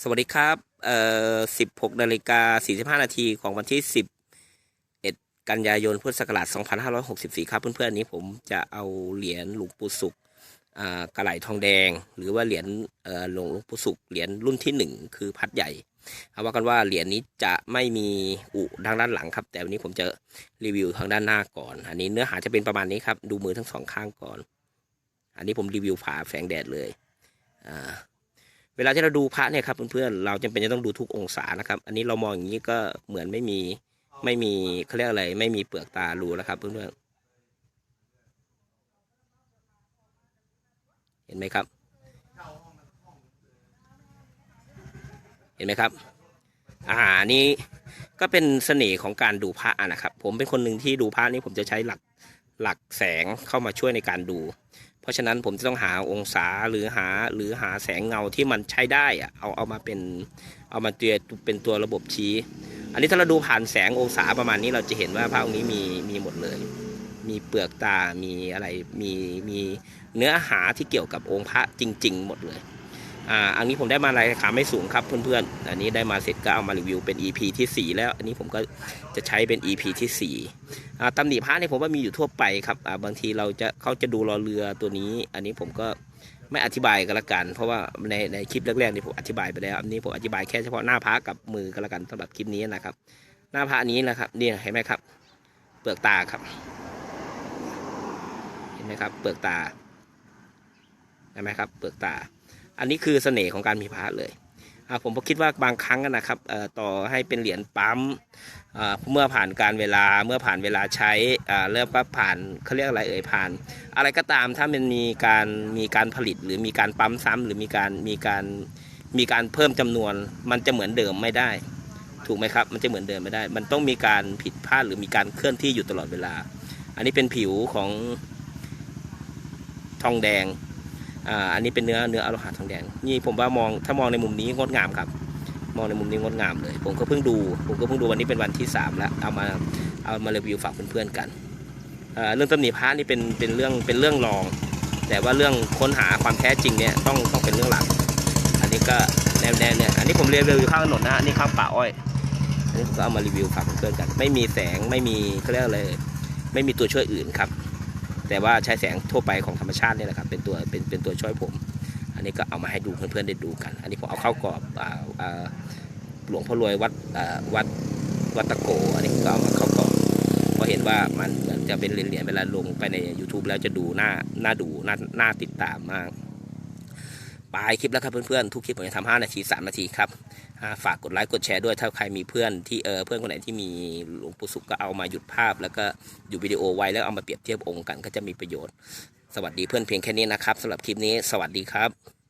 สวัสดีครับ เอ่อ16นาฬิกา45 นาทีของวันที่ 11 กันยายนพุทธศักราช2564 ครับ เพื่อนๆอันนี้ผมจะเอาเหรียญหลวงปู่สุขอ่ากระไหลทองแดง หรือว่าเหรียญเอ่อหลวงปู่สุขเหรียญรุ่นที่ 1 คือพัดใหญ่เอาว่ากันว่าเหรียญนี้จะไม่มีอุทางด้านหลังครับ แต่วันนี้ผมจะรีวิวทางด้านหน้าก่อน อันนี้เนื้อหาจะเป็นประมาณนี้ครับ ดูมือทั้งสองข้างก่อน อันนี้ผมรีวิวฝาแฝงแดดเลย อ่า เวลาที่เราดูพระเนี่ยครับเพื่อนๆเราจำเป็นจะต้องดูทุกองศานะครับ อันนี้เรามองอย่างนี้ก็เหมือนไม่มีไม่มีเขาเรียกอะไร ไม่มีเปลือกตารูแล้วครับเพื่อนๆเห็นไหมครับ เห็นไหมครับ อ่านนี้ก็เป็นเสน่ห์ของการดูพระนะครับ ผมเป็นคนหนึ่งที่ดูพระนี่ผมจะใช้หลักหลักแสงเข้ามาช่วยในการดู เพราะฉะนั้นผมจะต้องหาองศาหรือหาหรือหาแสงเงาที่มันใช้ได้อะเอาเอามาเป็นเอามาเตียเป็นตัวระบบชี้ อันนี้ถ้าเราดูผ่านแสงองศาประมาณนี้เราจะเห็นว่าพระองค์นี้มีมีหมดเลย มีเปลือกตา มีอะไร มีมีเนื้อหาที่เกี่ยวกับองค์พระจริง ๆ หมดเลย อ่าอันนี้ผมได้มาราคาไม่สูงครับเพื่อนๆ อันนี้ได้มาเสร็จก็เอามารีวิวเป็น EP ที่ 4 แล้ว อันนี้ผมก็จะใช้เป็น EP ที่4อ่าตำหนิพระเนี่ยผมว่ามีอยู่ทั่วไปครับอ่าบางทีเราจะเขาจะดูรอเรือตัวนี้ อันนี้ผมก็ไม่อธิบายกันละกัน เพราะว่าในในคลิปแรกๆนี่ผมอธิบายไปแล้ว อันนี้ผมอธิบายแค่เฉพาะหน้าพระกับมือกันละกันสำหรับคลิปนี้นะครับ หน้าพระนี้นะครับเนี่ยเห็นไหมครับ เปลือกตาครับ เห็นไหมครับ เปลือกตาเห็นไหมครับ เปลือกตา อันนี้คือเสน่ห์ของการมีพระเลยผมก็คิดว่าบางครั้งนะครับต่อให้เป็นเหรียญปั๊มเมื่อผ่านการเวลาเมื่อผ่านเวลาใช้เริ่มว่าผ่านเขาเรียกอะไรเอ่ยผ่าน อะไรก็ตามถ้ามันมีการมีการผลิตหรือมีการปั๊มซ้ำหรือมีการมีการมีการเพิ่มจำนวน มันจะเหมือนเดิมไม่ได้ ถูกไหมครับ มันจะเหมือนเดิมไม่ได้ มันต้องมีการผิดพลาดหรือมีการเคลื่อนที่อยู่ตลอดเวลา อันนี้เป็นผิวของทองแดง อ่าอันนี้เป็นเนื้อเนื้ออโลหะทองแดงนี่ผมว่ามองถ้ามองในมุมนี้งดงามครับ มองในมุมนี้งดงามเลย ผมก็เพิ่งดู ผมก็เพิ่งดูวันนี้เป็นวันที่สามแล้วเอามาเอามารีวิวฝากเพื่อนๆกันเรื่องตำหนิพระนี่เป็นเป็นเรื่องเป็นเรื่องรอง แต่ว่าเรื่องค้นหาความแท้จริงเนี่ยต้องต้องเป็นเรื่องหลัก อันนี้ก็แนวแนวเนี่ยอันนี้ผมรีวิวอยู่ข้างถนนนะอันนี้ข้างป่าอ้อยอันนี้ผมก็เอามารีวิวฝากเพื่อนๆกัน ไม่มีแสงไม่มีเขาเรียกอะไรไม่มีตัวช่วยอื่นครับ แต่ว่าใช้แสงทั่วไปของธรรมชาตินี่แหละครับเป็นตัวเป็นเป็นตัวช่วยผม อันนี้ก็เอามาให้ดูเพื่อนๆได้ดูกัน อันนี้ผมเอาเข้ากรอบหลวงพ่อรวยวัดวัดวัดตะโกอันนี้ก็เอามาเข้ากรอบเพราะเห็นว่ามันจะเป็นเหรียญเวลาลงไปใน YouTube แล้วจะดูน่าน่าดูน่าน่าติดตามมาก ปลายคลิปแล้วครับเพื่อนๆทุกคลิปผมจะทำห้านาทีสามนาทีครับฝากกดไลค์กดแชร์ด้วยถ้าใครมีเพื่อนที่เออเพื่อนคนไหนที่มีหลวงปู่สุขก็เอามาหยุดภาพ แล้วก็หยุดวิดีโอไว้แล้วเอามาเปรียบเทียบองค์กันก็จะมีประโยชน์ สวัสดีเพื่อนเพียงแค่นี้นะครับสำหรับคลิปนี้สวัสดีครับ